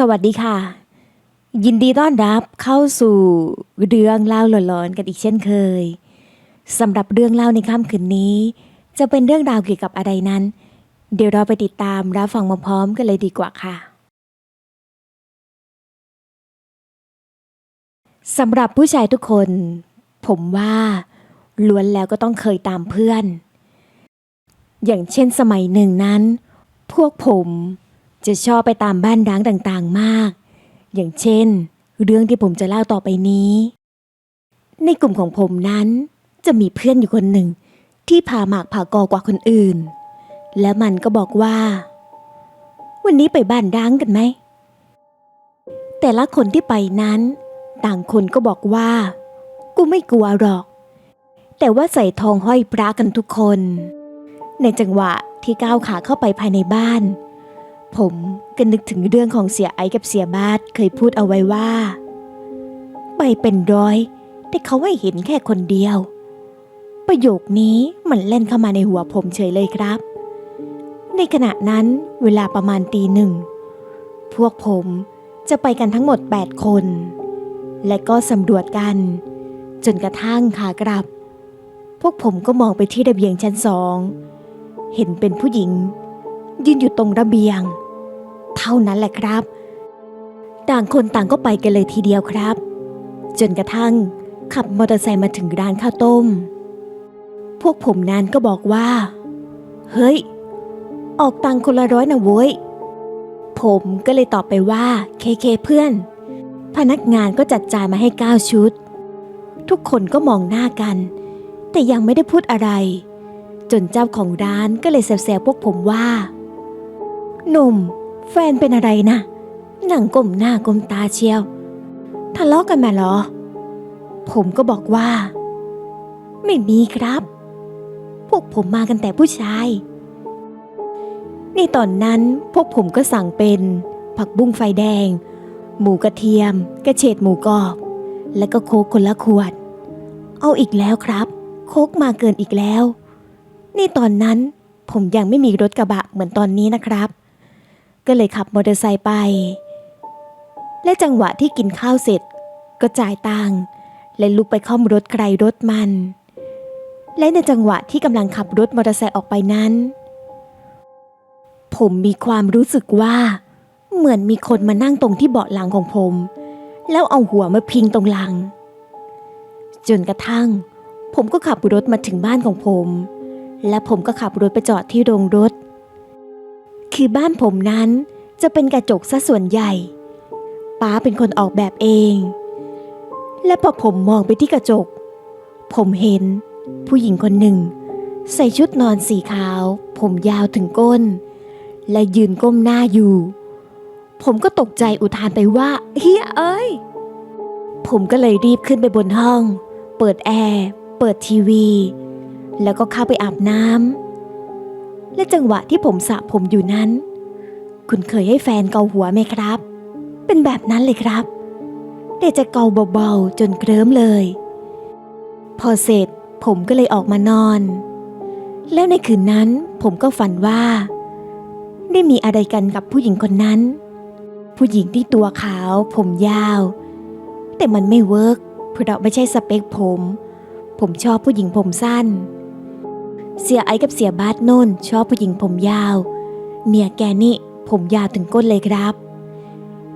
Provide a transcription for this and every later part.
สวัสดีค่ะ ยินดีต้อนรับเข้าสู่เรื่องเล่าหลอนๆกันอีกเช่นเคยสำหรับเรื่องเล่าในค่ำคืนนี้ จะเป็นเรื่องราวเกี่ยวกับอะไรนั้น เดี๋ยวเราไปติดตามรับฟังมาพร้อมกันเลยดีกว่าค่ะสำหรับผู้ชายทุกคน ผมว่าล้วนแล้วก็ต้องเคยตามเพื่อน อย่างเช่นสมัยหนึ่งนั้น พวกผม จะชอบไปตามบ้านร้างต่างๆมาก อย่างเช่น เรื่องที่ผมจะเล่าต่อไปนี้ ในกลุ่มของผมนั้นจะมีเพื่อนอยู่คนหนึ่ง ที่พาหมากพากอกว่าคนอื่น และมันก็บอกว่า วันนี้ไปบ้านร้างกันไหม แต่ละคนที่ไปนั้น ต่างคนก็บอกว่า กูไม่กลัวหรอก แต่ว่าใส่ทองห้อยพระกันทุกคน ในจังหวะที่ก้าวขาเข้าไปภายในบ้าน ผมก็นึกถึงเรื่องของเสียไอกับเสียบาสเคยพูดเอาไว้ว่า ไปเป็นร้อย แต่เขาให้เห็นแค่คนเดียว ประโยคนี้มันเล่นเข้ามาในหัวผมเฉยเลยครับ ในขณะนั้นเวลาประมาณตีหนึ่ง พวกผมจะไปกันทั้งหมด 8 คน และก็สำรวจกัน จนกระทั่งขากลับ พวกผมก็มองไปที่ระเบียงชั้นสอง เห็นเป็นผู้หญิง ยืนอยู่ตรงระเบียง เท่านั้นแหละครับ ต่างคนต่างก็ไปกันเลยทีเดียวครับ จนกระทั่งขับมอเตอร์ไซค์มาถึงร้านข้าวต้ม พวกผมนั้นก็บอกว่า เฮ้ย ออกตังคนละร้อยนะเว้ย ผมก็เลยตอบไปว่าเคเคเพื่อน พนักงานก็จัดจ่ายมาให้เก้าชุด ทุกคนก็มองหน้ากัน แต่ยังไม่ได้พูดอะไร จนเจ้าของร้านก็เลยแซวๆพวกผมว่า หนุ่ม แฟนเป็นอะไรนะหนังก้มหน้าก้มตาเชียว ทะเลาะกันมาหรอ ผมก็บอกว่า ไม่มีครับ พวกผมมากันแต่ผู้ชาย ในตอนนั้นพวกผมก็สั่งเป็น ผักบุ้งไฟแดง หมูกระเทียม กระเฉดหมูกรอบ แล้วก็โคกคนละขวด เอาอีกแล้วครับ โคกมาเกินอีกแล้ว ในตอนนั้นผมยังไม่มีรถกระบะเหมือนตอนนี้นะครับ ก็เลยขับมอเตอร์ไซค์ไป และจังหวะที่กินข้าวเสร็จ ก็จ่ายตังค์และลุกไปค่อมรถใครรถมัน และในจังหวะที่กำลังขับรถมอเตอร์ไซค์ออกไปนั้น ผมมีความรู้สึกว่า เหมือนมีคนมานั่งตรงที่เบาะหลังของผม แล้วเอาหัวมาพิงตรงหลัง จนกระทั่ง ผมก็ขับรถมาถึงบ้านของผม และผมก็ขับรถไปจอดที่โรงรถ คือบ้านผมนั้นจะเป็นกระจกซะส่วนใหญ่ ป้าเป็นคนออกแบบเอง และพอผมมองไปที่กระจก ผมเห็นผู้หญิงคนหนึ่ง ใส่ชุดนอนสีขาว ผมยาวถึงก้น และยืนก้มหน้าอยู่ ผมก็ตกใจอุทานไปว่าเฮียเอ้ย ผมก็เลยรีบขึ้นไปบนห้อง เปิดแอร์ เปิดทีวี แล้วก็เข้าไปอาบน้ำ และจังหวะที่ผมสระผมอยู่นั้น คุณเคยให้แฟนเกาหัวไหมครับ เป็นแบบนั้นเลยครับ แต่จะเกาเบาๆจนเคลิ้มเลย พอเสร็จผมก็เลยออกมานอน แล้วในคืนนั้นผมก็ฝันว่า ได้มีอะไรกันกับผู้หญิงคนนั้น ผู้หญิงที่ตัวขาว ผมยาว แต่มันไม่เวิร์กเพราะไม่ใช่สเปคผม ผมชอบผู้หญิงผมสั้น เสียไอกับเสียบาสโน่นชอบผู้หญิงผมยาว เมียแกนี่ผมยาวถึงก้นเลยครับ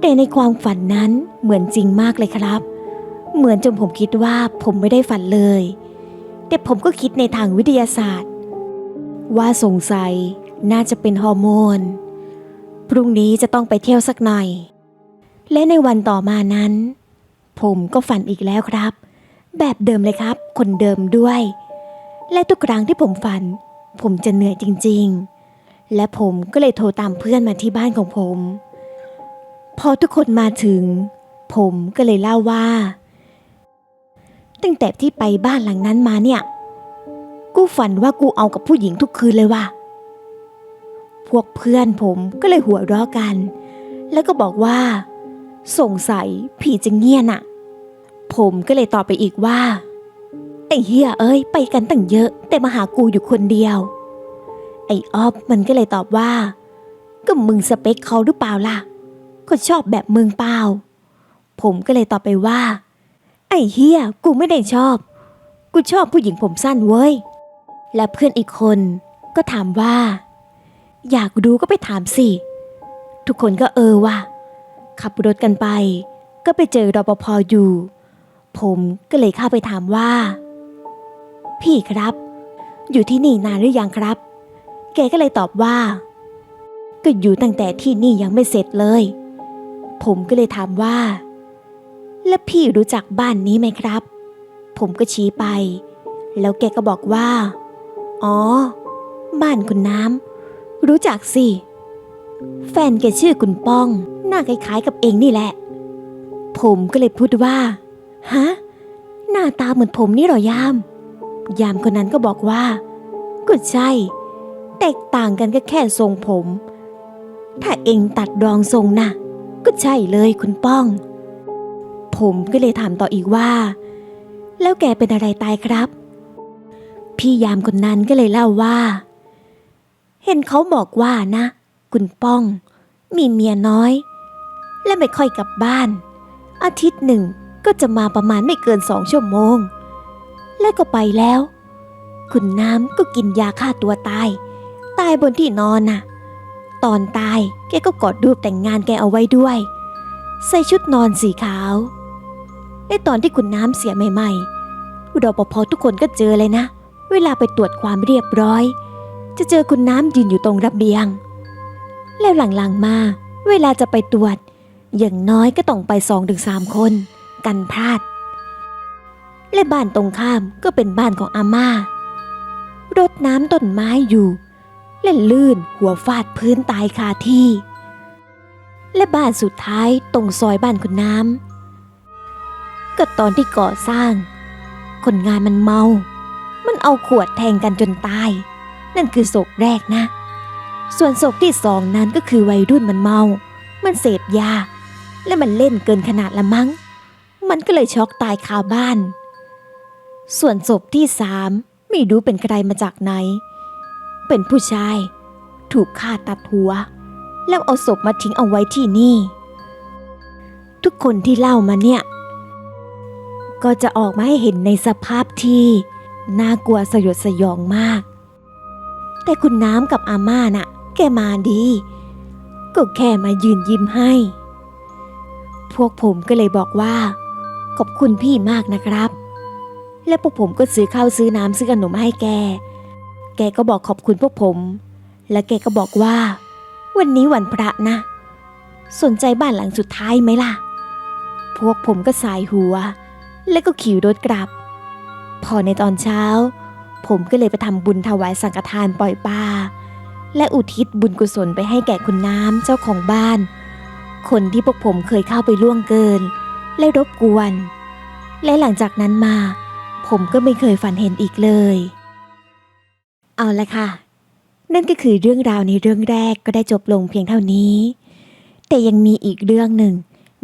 แต่ในความฝันนั้นเหมือนจริงมากเลยครับ เหมือนจนผมคิดว่าผมไม่ได้ฝันเลย แต่ผมก็คิดในทางวิทยาศาสตร์ ว่าสงสัยน่าจะเป็นฮอร์โมน พรุ่งนี้จะต้องไปเที่ยวสักหน่อย และในวันต่อมานั้น ผมก็ฝันอีกแล้วครับ แบบเดิมเลยครับ คนเดิมด้วย และทุกครั้งที่ผมฝัน ผมจะเหนื่อยจริงๆ และผมก็เลยโทรตามเพื่อนมาที่บ้านของผม พอทุกคนมาถึง ผมก็เลยเล่าว่า ตั้งแต่ที่ไปบ้านหลังนั้นมาเนี่ย กูฝันว่ากูเอากับผู้หญิงทุกคืนเลยว่ะพวกเพื่อนผมก็เลยหัวเราะกัน แล้วก็บอกว่า สงสัยผีจะเงียนอะผมก็เลยตอบไปอีกว่า ไอ้เฮียเอ้ยไปกันตั้งเยอะ แต่มาหากูอยู่คนเดียว ไอ้ออฟมันก็เลยตอบว่า ก็มึงสเปคเขาหรือเปล่าล่ะก็ชอบแบบมึงเปล่า ผมก็เลยตอบไปว่า ไอ้เฮียกูไม่ได้ชอบ กูชอบผู้หญิงผมสั้นเว้ย และเพื่อนอีกคนก็ถามว่า อยากรู้ก็ไปถามสิ ทุกคนก็เออว่ะขับรถกันไป ก็ไปเจอรปภอยู่ ผมก็เลยเข้าไปถามว่า พี่ครับ อยู่ที่นี่นานหรือยังครับ แกก็เลยตอบว่า ก็อยู่ตั้งแต่ที่นี่ยังไม่เสร็จเลย ผมก็เลยถามว่า แล้วพี่รู้จักบ้านนี้ไหมครับ ผมก็ชี้ไป แล้วแกก็บอกว่า อ๋อ บ้านคุณน้ำรู้จักสิ แฟนแกชื่อคุณป้อง หน้าคล้ายๆกับเองนี่แหละ ผมก็เลยพูดว่า ฮะ หน้าตาเหมือนผมนี่หรอยาม ยามคนนั้นก็บอกว่า ก็ใช่ แตกต่างกันก็แค่ทรงผม ถ้าเองตัดรองทรงนะก็ใช่เลยคุณป้อง ผมก็เลยถามต่ออีกว่า แล้วแกเป็นอะไรตายครับ พี่ยามคนนั้นก็เลยเล่าว่า เห็นเขาบอกว่านะ คุณป้อง มีเมียน้อย และไม่ค่อยกลับบ้าน อาทิตย์หนึ่งก็จะมาประมาณไม่เกินสองชั่วโมง และก็ไปแล้ว คุณน้ำก็กินยาฆ่าตัวตาย ตายบนที่นอนน่ะ ตอนตายแกก็กอดรูปแต่งงานแกเอาไว้ด้วย ใส่ชุดนอนสีขาวในตอนที่คุณน้ำเสียใหม่ๆรปภทุกคนก็เจอเลยนะ เวลาไปตรวจความเรียบร้อย จะเจอคุณน้ำยืนอยู่ตรงระเบียง แล้วหลังๆมา เวลาจะไปตรวจ อย่างน้อยก็ต้องไปสองถึงสามคน กันพลาด และบ้านตรงข้ามก็เป็นบ้านของอาม่ารดน้ำต้นไม้อยู่เล่นลื่นหัวฟาดพื้นตายคาที่ และบ้านสุดท้ายตรงซอยบ้านคุณน้ำก็ตอนที่ก่อสร้าง คนงานมันเมา มันเอาขวดแทงกันจนตาย นั่นคือศพแรกนะ ส่วนศพที่สองนั้นก็คือวัยรุ่นมันเมา มันเสพยา และมันเล่นเกินขนาดละมั้ง มันก็เลยช็อกตายคาบ้าน ส่วนศพที่สามไม่รู้เป็นใครมาจากไหน เป็นผู้ชาย ถูกฆ่าตัดหัว แล้วเอาศพมาทิ้งเอาไว้ที่นี่ ทุกคนที่เล่ามาเนี่ย ก็จะออกมาให้เห็นในสภาพที่ น่ากลัวสยดสยองมาก แต่คุณน้ำกับอาม่าน่ะ แกมาดี ก็แค่มายืนยิ้มให้ พวกผมก็เลยบอกว่า ขอบคุณพี่มากนะครับ และพวกผมก็ซื้อข้าวซื้อน้ำซื้อขนมให้แก แกก็บอกขอบคุณพวกผม และแกก็บอกว่า วันนี้วันพระนะ สนใจบ้านหลังสุดท้ายไหมล่ะ พวกผมก็สายหัว แล้วก็ขี่รถกลับ พอในตอนเช้า ผมก็เลยไปทำบุญถวายสังฆทานปล่อยปลาและอุทิศบุญกุศลไปให้แก่คุณน้ำเจ้าของบ้าน คนที่พวกผมเคยเข้าไปล่วงเกิน และรบกวน และหลังจากนั้นมา ผมก็ไม่เคยฝันเห็นอีกเลย เอาละค่ะ นั่นก็คือเรื่องราวในเรื่องแรกก็ได้จบลงเพียงเท่านี้ แต่ยังมีอีกเรื่องหนึ่ง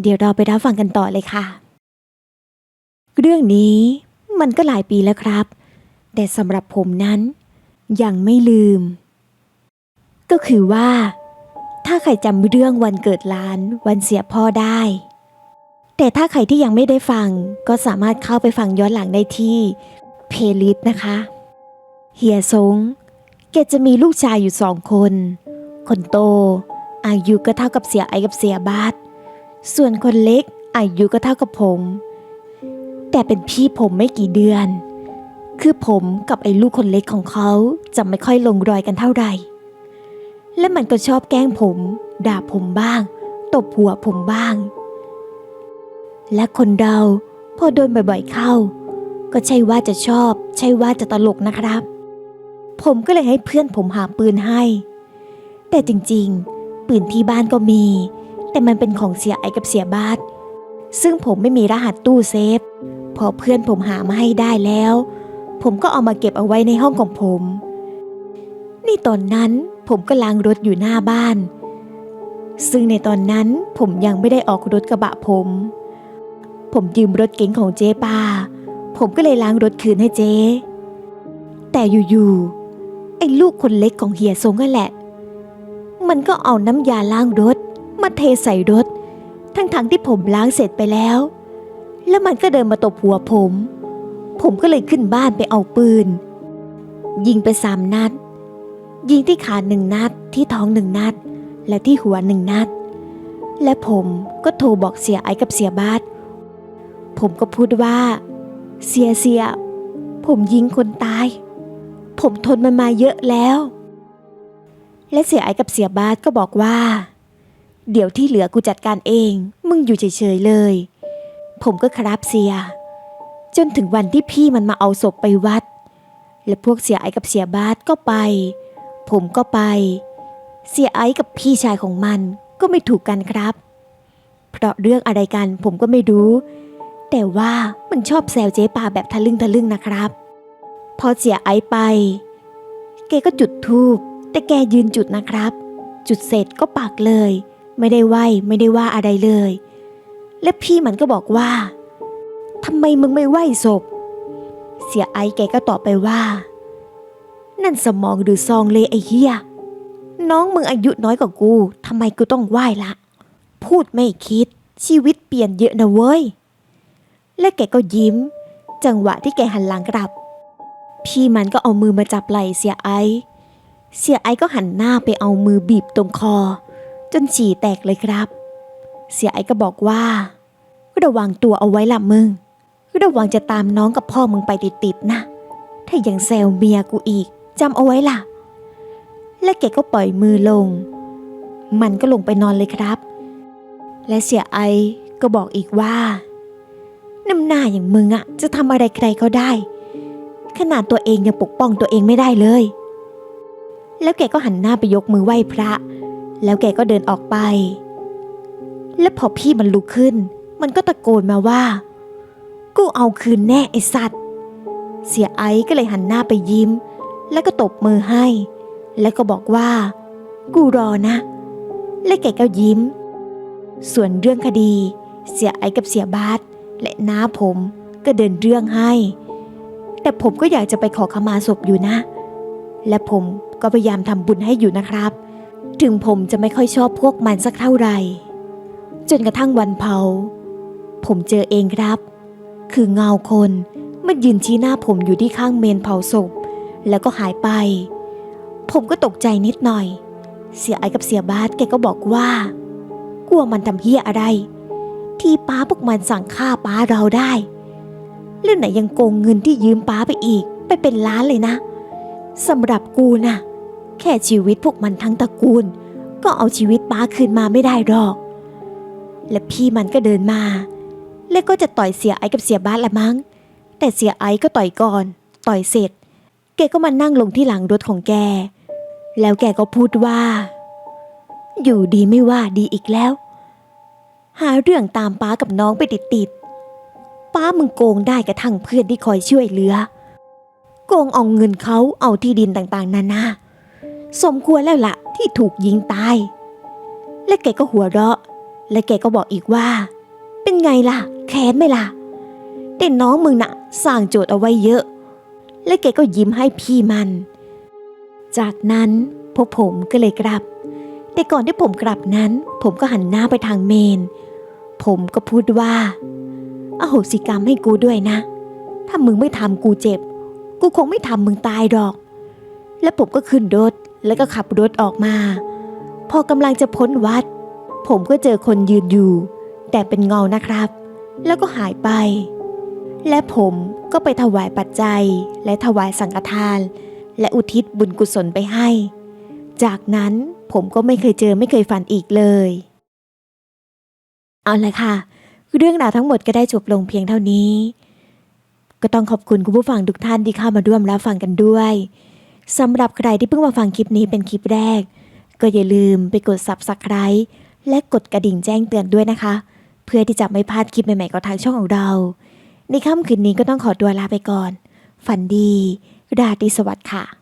เดี๋ยวเราไปรับฟังกันต่อเลยค่ะ เรื่องนี้มันก็หลายปีแล้วครับ แต่สำหรับผมนั้น ยังไม่ลืม ก็คือว่า ถ้าใครจำเรื่องวันเกิดหลานวันเสียพ่อได้ แต่ถ้าใครที่ยังไม่ได้ฟังก็สามารถเข้าไปฟังย้อนหลังได้ที่เพลย์ลิสต์นะคะ เฮียสงแกจะมีลูกชายอยู่สองคน คนโต อายุก็เท่ากับเสียไอกับเสียบาสส่วนคนเล็กอายุก็เท่ากับผม แต่เป็นพี่ผมไม่กี่เดือน คือผมกับไอ้ลูกคนเล็กของเขาจะไม่ค่อยลงรอยกันเท่าไหร่ และมันก็ชอบแกล้งผม ด่าผมบ้าง ตบหัวผมบ้าง และคนเราพอโดนบ่อยๆเข้า ก็ใช่ว่าจะชอบ ใช่ว่าจะตลกนะครับ ผมก็เลยให้เพื่อนผมหาปืนให้ แต่จริงๆ ปืนที่บ้านก็มี แต่มันเป็นของเสียไอกับเสียบาสซึ่งผมไม่มีรหัสตู้เซฟ พอเพื่อนผมหามาให้ได้แล้ว ผมก็เอามาเก็บเอาไว้ในห้องของผม นี่ตอนนั้นผมก็ล้างรถอยู่หน้าบ้าน ซึ่งในตอนนั้นผมยังไม่ได้ออกรถกระบะผม ผมยืมรถเก๋งของเจ๊ปาผมก็เลยล้างรถคืนให้เจ๊ แต่อยู่ๆ ไอ้ลูกคนเล็กของเฮียทรงนั่นแหละ มันก็เอาน้ำยาล้างรถ มาเทใส่รถ ทั้งๆที่ผมล้างเสร็จไปแล้ว แล้วมันก็เดินมาตบหัวผม ผมก็เลยขึ้นบ้านไปเอาปืน ยิงไปสามนัด ยิงที่ขาหนึ่งนัด ที่ท้องหนึ่งนัด และที่หัวหนึ่งนัด และผมก็โทรบอกเสียไอ้กับเสียบาส ผมก็พูดว่า เสียเสีย ผมยิงคนตาย ผมทนมันมาเยอะแล้ว และเสียไอ้กับเสียบาสก็บอกว่า เดี๋ยวที่เหลือกูจัดการเอง มึงอยู่เฉยๆเลย ผมก็ครับเสีย จนถึงวันที่พี่มันมาเอาศพไปวัด และพวกเสียไอ้กับเสียบาสก็ไป ผมก็ไป เสียไอ้กับพี่ชายของมันก็ไม่ถูกกันครับ เพราะเรื่องอะไรกันผมก็ไม่รู้ แต่ว่ามันชอบแซวเจ๊ปาแบบทะลึ่งทะลึ่งนะครับ พอเสียไอไป แกก็จุดธูปแต่แกยืนจุดนะครับ จุดเสร็จก็ปักเลย ไม่ได้ไหวไม่ได้ว่าอะไรเลย และพี่มันก็บอกว่าทำไมมึงไม่ไหวศพ เสียไอ้แกก็ตอบไปว่า นั่นสมองหรือซองเลยไอ้เหี้ยน้องมึงอายุน้อยกว่ากูทำไมกูต้องไหว้ละ พูดไม่คิดชีวิตเปลี่ยนเยอะนะเว้ย และแกก็ยิ้ม จังหวะที่แกหันหลังกลับ พี่มันก็เอามือมาจับไหล่เสียไอ เสียไอก็หันหน้าไปเอามือบีบตรงคอ จนฉี่แตกเลยครับ เสียไอก็บอกว่าระวังตัวเอาไว้ล่ะมึงระวังจะตามน้องกับพ่อมึงไปติดๆนะ ถ้ายังแซวเมียกูอีกจำเอาไว้ล่ะ และแกก็ปล่อยมือลง มันก็ลงไปนอนเลยครับ และเสียไอก็บอกอีกว่า น้ำหน้าอย่างมึงอะจะทำอะไรใครก็ได้ ขนาดตัวเองยังปกป้องตัวเองไม่ได้เลย แล้วแกก็หันหน้าไปยกมือไหว้พระ แล้วแกก็เดินออกไป และพอพี่มันลุกขึ้น มันก็ตะโกนมาว่า กูเอาคืนแน่ไอสัตว์ เสียไอก็เลยหันหน้าไปยิ้ม แล้วก็ตบมือให้ แล้วก็บอกว่า กูรอนะ และแกก็ยิ้ม ส่วนเรื่องคดี เสียไอกับเสียบาส และน้าผมก็เดินเรื่องให้ แต่ผมก็อยากจะไปขอขมาศพอยู่นะ และผมก็พยายามทำบุญให้อยู่นะครับ ถึงผมจะไม่ค่อยชอบพวกมันสักเท่าไหร่จนกระทั่งวันเผา ผมเจอเองครับ คือเงาคนมันยืนชี้หน้าผมอยู่ที่ข้างเมนเผาศพ แล้วก็หายไป ผมก็ตกใจนิดหน่อย เสียไอกับเสียบาสแกก็บอกว่า กลัวมันทำเฮียอะไร ที่ป้าพวกมันสั่งฆ่าป้าเราได้ เรื่องไหนยังโกงเงินที่ยืมป้าไปอีก ไปเป็นล้านเลยนะสำหรับกูนะแค่ชีวิตพวกมันทั้งตระกูล ก็เอาชีวิตป้าคืนมาไม่ได้หรอก และพี่มันก็เดินมา แล้วก็จะต่อยเสียไอ้กับเสียบาสละมั้ง แต่เสียไอ้ก็ต่อยก่อน ต่อยเสร็จ แกก็มานั่งลงที่หลังรถของแก แล้วแกก็พูดว่า อยู่ดีไม่ว่าดีอีกแล้ว หาเรื่องตามป้ากับน้องไปติดๆป้ามึงโกงได้กระทั่งเพื่อนที่คอยช่วยเหลือ โกงเอาเงินเขาเอาที่ดินต่างๆ นานาสมควรแล้วละ่ะที่ถูกยิงตาย และแกก็หัวเราะ และแกก็บอกอีกว่า เป็นไงล่ะ แค้นไหมล่ะแต่น้องมึงน่ะสร้างโจทย์เอาไว้เยอะ และแกก็ยิ้มให้พี่มัน จากนั้นพวกผมก็เลยกลับ แต่ก่อนที่ผมกลับนั้น ผมก็หันหน้าไปทางเมน ผมก็พูดว่าอโหสิกรรมให้กูด้วยนะ ถ้ามึงไม่ทำกูเจ็บ กูคงไม่ทำมึงตายหรอก แล้วผมก็ขึ้นรถแล้วก็ขับรถออกมา พอกำลังจะพ้นวัด ผมก็เจอคนยืนอยู่ แต่เป็นเงานะครับ แล้วก็หายไป และผมก็ไปถวายปัจจัย และถวายสังฆทาน และอุทิศบุญกุศลไปให้ จากนั้นผมก็ไม่เคยเจอไม่เคยฝันอีกเลย เอาละค่ะ เรื่องราวทั้งหมดก็ได้จบลงเพียงเท่านี้ ก็ต้องขอบคุณคุณผู้ฟังทุกท่านที่เข้ามาร่วมรับฟังกันด้วยสำหรับใครที่เพิ่งมาฟังคลิปนี้เป็นคลิปแรก ก็อย่าลืมไปกด subscribe และกดกระดิ่งแจ้งเตือนด้วยนะคะ เพื่อที่จะไม่พลาดคลิปใหม่ๆของทางช่องของเรา ในค่ำคืนนี้ก็ต้องขอตัวลาไปก่อน ฝันดี ราตรีสวัสดิ์ค่ะ